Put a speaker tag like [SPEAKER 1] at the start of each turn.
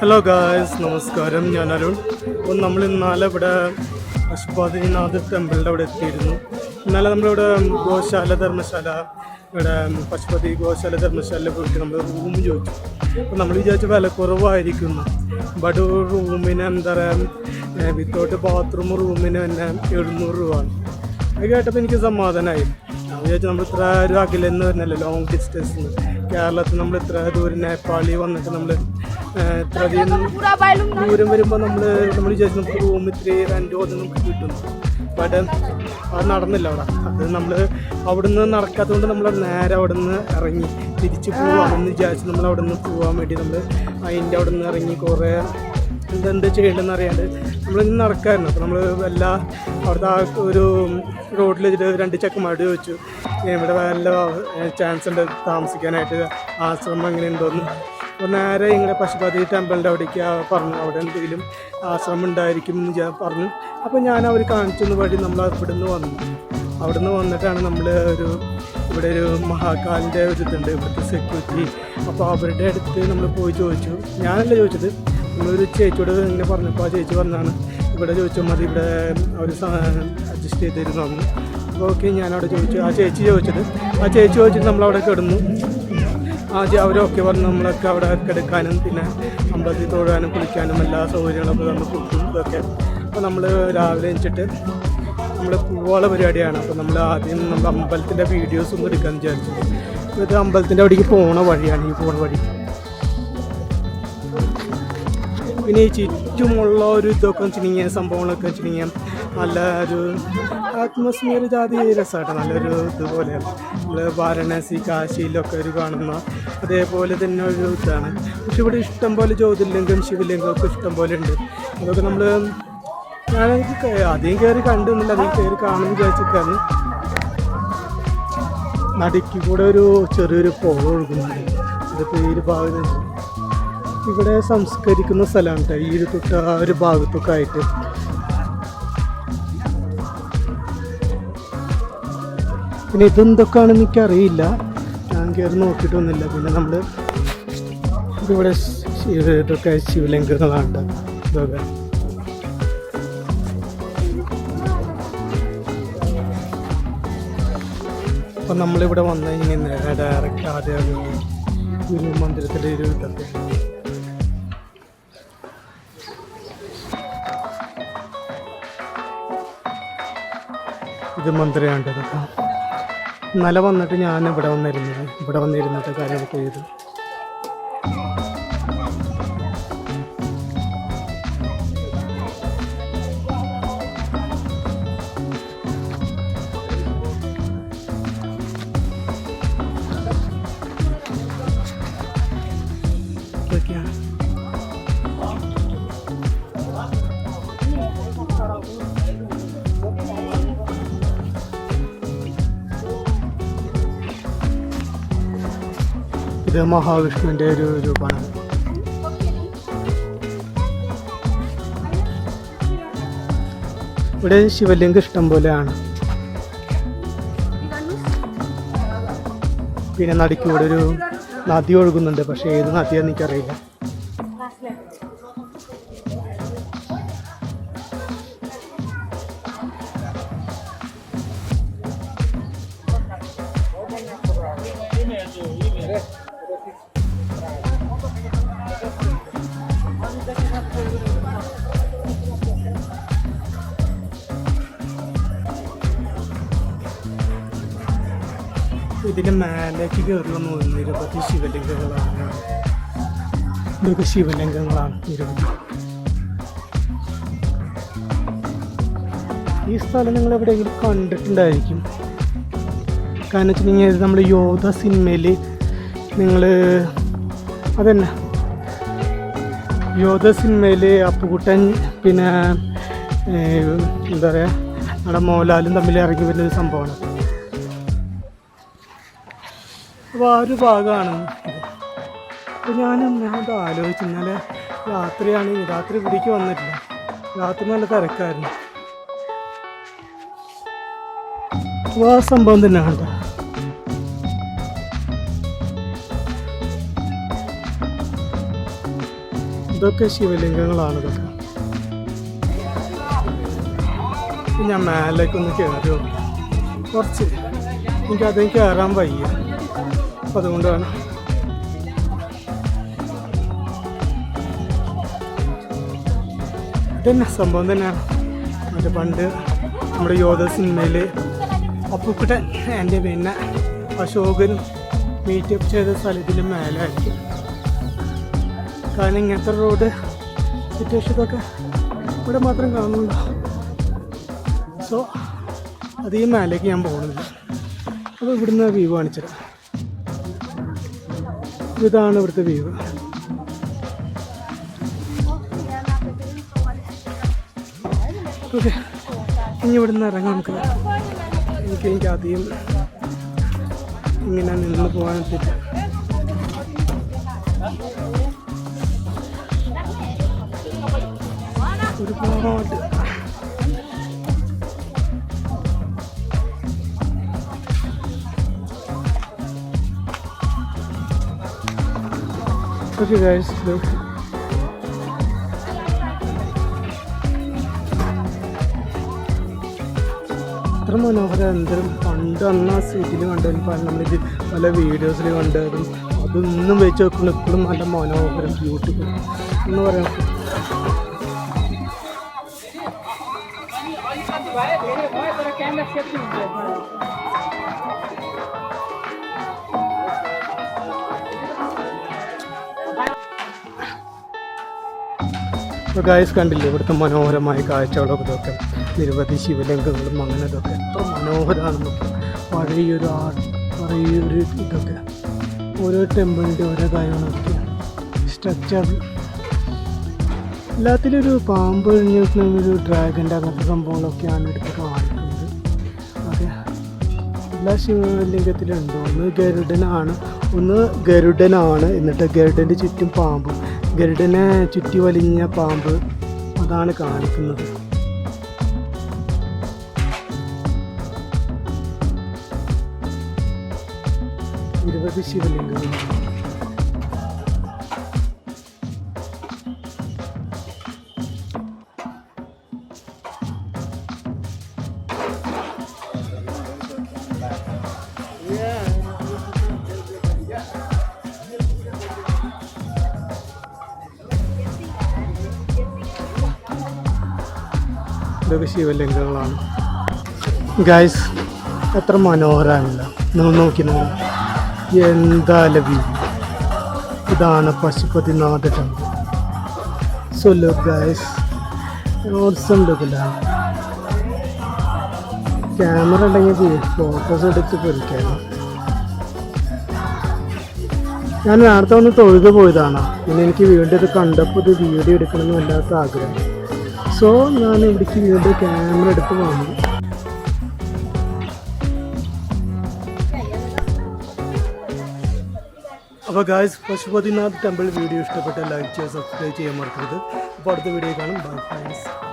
[SPEAKER 1] Hello guys നമസ്കാരം. ഞാൻ അരുൺ. അപ്പോൾ നമ്മൾ ഇന്നലെ ഇവിടെ പശുപാതിനാഥ് ടെമ്പിളിന്റെ അവിടെ എത്തിയിരുന്നു. ഇന്നലെ നമ്മളിവിടെ ഗോശാല ധർമ്മശാല ഇവിടെ പശുപതി ഗോശാല ധർമ്മശാലയിൽ പോയിട്ട് നമ്മൾ റൂം ചോദിച്ചു. അപ്പോൾ നമ്മൾ വിചാരിച്ച വില കുറവായിരിക്കുന്നു. ബട്ട് റൂമിന് എന്താ പറയുക വിത്തൗട്ട് ബാത്റൂം റൂമിന് തന്നെ എഴുന്നൂറ് രൂപ അത് കേട്ടപ്പോൾ എനിക്ക് സമാധാനമായി. ഞാൻ വിചാരിച്ചു നമ്മൾ ഇത്ര ഒരു അകലെന്ന് പറഞ്ഞല്ലോ ലോങ് ഡിസ്റ്റൻസ് കേരളത്തിൽ നമ്മൾ ഇത്ര ദൂരം നേപ്പാളി വന്നിട്ട് നമ്മൾ ഇത്രയധികം ദൂരം വരുമ്പോൾ നമ്മൾ നമ്മൾ വിചാരിച്ചു നമുക്ക് റൂം ഇത്ര റെന്റ് വന്ന് നമുക്ക് കിട്ടുന്നു. ബട്ട് അത് നടന്നില്ല അവിടെ. അത് നമ്മൾ അവിടുന്ന് നടക്കാത്തതുകൊണ്ട് നമ്മൾ നേരെ അവിടെ നിന്ന് ഇറങ്ങി തിരിച്ച് പോകാമെന്ന് വിചാരിച്ച് നമ്മൾ അവിടെ നിന്ന് പോകാൻ വേണ്ടി നമ്മൾ അതിന്റെ അവിടെ നിന്ന് ഇറങ്ങി കുറേ എന്തെന്ത് ചെയ്യേണ്ടതെന്ന് അറിയാണ്ട് നമ്മളിന്ന് നടക്കായിരുന്നു. അപ്പോൾ നമ്മൾ എല്ലാ അവിടുത്തെ ആ ഒരു റോഡിൽ വെച്ചിട്ട് രണ്ട് ചെക്കന്മാരോട് ചോദിച്ചു. ഇവിടെ നല്ല ചാൻസ് ഉണ്ട് താമസിക്കാനായിട്ട്. ആശ്രമം എങ്ങനെ ഉണ്ടോന്ന് അപ്പോൾ നേരെ ഇങ്ങനെ പശുപതി ടെമ്പിളിന്റെ അവിടേക്ക് പറഞ്ഞു. അവിടെ എന്തെങ്കിലും ആശ്രമം ഉണ്ടായിരിക്കും എന്ന് ഞാൻ പറഞ്ഞു. അപ്പോൾ ഞാൻ അവർ കാണിച്ചെന്ന് വഴി നമ്മൾ ഇവിടുന്ന് വന്നു. അവിടുന്ന് വന്നിട്ടാണ് നമ്മൾ ഒരു ഇവിടെ ഒരു മഹാകാലിന്റെ ഒരു ഇതുണ്ട് ഇവിടുത്തെ സെക്യൂരിറ്റി അപ്പോൾ അവരുടെ അടുത്ത് നമ്മൾ പോയി ചോദിച്ചു. ഞാനല്ല ചോദിച്ചത്. നമ്മളൊരു ചേച്ചിയോട് ഇങ്ങനെ പറഞ്ഞപ്പോൾ ആ ചേച്ചി പറഞ്ഞാണ് ഇവിടെ ചോദിച്ചാൽ മതി ഇവിടെ അവർ അഡ്ജസ്റ്റ് ചെയ്ത് തരുന്നു ഓക്കെ ഞാനവിടെ ചോദിച്ചു ആ ചേച്ചി ചോദിച്ചത്. ആ ചേച്ചി ചോദിച്ചിട്ട് നമ്മളവിടെ കിടന്നു. ആദ്യം അവരൊക്കെ പറഞ്ഞ് നമ്മളൊക്കെ അവിടെ കിടക്കാനും പിന്നെ അമ്പലത്തിൽ തൊഴാനും കുളിക്കാനും എല്ലാ സൗകര്യങ്ങളൊക്കെ നമ്മൾ കൊടുക്കും ഇതൊക്കെ. അപ്പോൾ നമ്മൾ രാവിലെ എണിച്ചിട്ട് നമ്മൾ പൂവാള പരിപാടിയാണ്. അപ്പോൾ നമ്മൾ ആദ്യം നമ്മൾ അമ്പലത്തിന്റെ വീഡിയോസ് ഒന്നും എടുക്കാമെന്ന് വിചാരിച്ചു. ഇത് അമ്പലത്തിന്റെ അവിടേക്ക് പോണ വഴിയാണ് ഈ പോണ വഴി. പിന്നെ ഈ ചുറ്റുമുള്ള ഒരു ഇതൊക്കെ വെച്ചിട്ടുണ്ടെങ്കിൽ സംഭവങ്ങളൊക്കെ വെച്ചിട്ടുണ്ടെങ്കിൽ നല്ല ഒരു ആത്മസ്മിയർ ജാതി രസമായിട്ട് നല്ലൊരു ഇതുപോലെയാണ് നമ്മൾ വാരണാസി കാശിയിലൊക്കെ ഒരു കാണുന്ന അതേപോലെ തന്നെ ഒരു ഇതാണ്. പക്ഷെ ഇവിടെ ഇഷ്ടംപോലെ ജ്യോതിർലിംഗം ശിവലിംഗം ഒക്കെ ഇഷ്ടംപോലെ ഉണ്ട്. അതൊക്കെ നമ്മൾ ഞാനെനിക്ക് അധികം കയറി കണ്ടൊന്നുമില്ല അധികം കയറി കാണുമെന്ന് വിചാരിച്ചിട്ടാണ്. നടിക്ക് കൂടെ ഒരു ചെറിയൊരു പുഴ ഒഴുകുന്നുണ്ട് അത് പേര് ഭാഗം ഇവിടെ സംസ്കരിക്കുന്ന സ്ഥലമാണ് കേട്ടോ ഈ ഒരു തൊട്ട് ആ ഒരു ഭാഗത്തൊക്കെ ആയിട്ട്. പിന്നെ ഇതെന്തൊക്കെയാണെന്ന് എനിക്കറിയില്ല. ഞാൻ കയറി നോക്കിയിട്ടൊന്നുമില്ല. പിന്നെ നമ്മൾ ഇവിടെ ഇതൊക്കെ ശിവലിംഗങ്ങളാണ്. ഇതൊക്കെ. അപ്പം നമ്മളിവിടെ വന്നു കഴിഞ്ഞാൽ നേരെ ഡയറക്റ്റ് ആദ്യം ഗുരു മന്ദിരത്തിലെ ഒരു ഇതൊക്കെ. ഇത് മന്ത്രിയാണ് ഇതൊക്കെ ഇന്നലെ വന്നിട്ട് ഞാൻ ഇവിടെ വന്നിരുന്നത്. ഇവിടെ വന്നിരുന്നിട്ട് കാര്യമൊക്കെ ചെയ്തു. ഇത് മഹാവിഷ്ണുവിന്റെ ഒരു രൂപമാണ്. ഇവിടെ ശിവലിംഗം ഇഷ്ടം പോലെയാണ്. പിന്നെ നടിക്കൂടെ ഒരു നദി ഒഴുകുന്നുണ്ട് പക്ഷേ ഏത് നദിയാന്ന് എനിക്കറിയില്ല. ഇതിന് മേലേക്ക് കയറി വന്നു നിരവധി ശിവലിംഗങ്ങളാണ്. ഇതൊക്കെ ശിവലിംഗങ്ങളാണ് ഈ സ്ഥലം നിങ്ങൾ എവിടെയെങ്കിലും കണ്ടിട്ടുണ്ടായിരിക്കും. കാരണം വെച്ച് കഴിഞ്ഞാൽ നമ്മൾ യോധ സിനിമയിൽ നിങ്ങൾ അതന്നെ. യോധ സിനിമയിൽ അപ്പുകുട്ടൻ പിന്നെ എന്താ പറയുക നമ്മുടെ മോഹൻലാലും തമ്മിൽ ഇറങ്ങി വരുന്ന ഒരു സംഭവമാണ്. അപ്പോൾ ആ ഒരു ഭാഗമാണ് അപ്പോൾ ഞാൻ ഒന്നാമത് ആലോചിച്ചു ഇന്നലെ രാത്രിയാണ് രാത്രി പിടിക്ക് വന്നിട്ടില്ല. രാത്രി നല്ല തിരക്കായിരുന്നു. അപ്പോൾ ആ സംഭവം തന്നെയാണ് കേട്ടോ ഇതൊക്കെ ശിവലിംഗങ്ങളാണ് ഇതൊക്കെ. ഞാൻ മേലേക്കൊന്ന് കയറി കുറച്ച് എനിക്ക് അതിൽ കയറാൻ വയ്യ. അതുകൊണ്ടാണ് ഇതന്നെ സംഭവം തന്നെയാണ്. മറ്റേ പണ്ട് നമ്മുടെ യോധ സിനിമയിൽ അപ്പുക്കുട്ടൻ എന്റെ പിന്നെ അശോകൻ മീറ്റപ്പ് ചെയ്ത സ്ഥലത്തിന്റെ മേലായിരിക്കും. കാരണം ഇങ്ങനത്തെ റോഡ് സിറ്റുവേഷനൊക്കെ ഇവിടെ മാത്രം കാണുന്നുണ്ട്? സോ അത് മേലേക്ക് ഞാൻ പോകുന്നില്ല. അപ്പോൾ ഇവിടുന്ന് വ്യൂ കാണിച്ചത് ഇതാണ് ഇവിടുത്തെ വ്യൂ ഓക്കെ ഇനി ഇവിടുന്ന് ഇറങ്ങാം നമുക്ക്. എനിക്ക് എനിക്ക് അധികം ഇങ്ങനെ നിന്ന് പോകാൻ പറ്റില്ല. ഒരുപാട് Okay guys, look. അത്ര മനോഹരം എന്തൊരു പണ്ട് അന്ന് ആ സീറ്റിൽ കണ്ടതിന് നമ്മളിത് പല വീഡിയോസിൽ കണ്ടതും അതൊന്നും വെച്ച് നോക്കുമ്പോൾ ഇപ്പോഴും നല്ല മനോഹരം ബ്യൂട്ടിഫുൾ എന്ന് പറയാം. ഗായസ് കണ്ടില്ലേ ഇവിടുത്തെ മനോഹരമായ കാഴ്ചകളൊക്കെ ഇതൊക്കെ. നിരവധി ശിവലിംഗങ്ങളും അങ്ങനെ ഇതൊക്കെ. എത്ര മനോഹരമാണെന്നൊക്കെ. പഴയൊരു ആർട്ട് പഴയൊരു ഇതൊക്കെ. ഓരോ ടെമ്പിളിന്റെ ഓരോ കാര്യങ്ങളൊക്കെ സ്ട്രക്ചർ എല്ലാത്തിലും ഒരു പാമ്പ് ഒരു ഡ്രാഗന്റെ അങ്ങനത്തെ സംഭവങ്ങളൊക്കെയാണ് എടുത്ത് കാണിക്കുന്നത്. അതെ. എല്ലാ ശിവലിംഗത്തിലും ഉണ്ട്? ഒന്ന് ഗരുഡനാണ്. ഒന്ന് ഗരുഡനാണ്. എന്നിട്ട് ഗരുഡന്റെ ചുറ്റും പാമ്പ്. ഗരുഡനെ ചുറ്റി വലിഞ്ഞ പാമ്പ് അതാണ് കാണിക്കുന്നത്. ഇരുപത് ശിവലിംഗങ്ങൾ. ഇതൊക്കെ ശിവലിംഗങ്ങളാണ് ഗൈസ് എത്ര മനോഹരമല്ല നിങ്ങൾ നോക്കി നിങ്ങൾ. എന്താ ലഭി ഇതാണ് Pashupatinath temple so look guys awesome ലുക്കിലാണ് camera ഉണ്ടെങ്കിൽ ഫോട്ടോസ് എടുത്ത് പൊരിക്കാം ഞാൻ നേരത്തെ ഒന്ന് തൊഴുത് പോയതാണ്. പിന്നെ എനിക്ക് വീണ്ടും ഇത് കണ്ടപ്പോൾ ഇത് വീഡിയോ എടുക്കണമെന്ന് വല്ലാത്ത ആഗ്രഹം. സോ ഞാൻ ഇവിടേക്ക് വീണ്ടും ക്യാമറ എടുത്ത് വന്നു. അപ്പോൾ ഗായ്സ് പശുപതിനാഥ് ടെമ്പിൾ വീഡിയോ ഇഷ്ടപ്പെട്ട ലൈക്ക് ചെയ്യുക സബ്സ്ക്രൈബ് ചെയ്യാൻ മറക്കരുത്. അപ്പോൾ അടുത്ത വീഡിയോ കാണും. Bye friends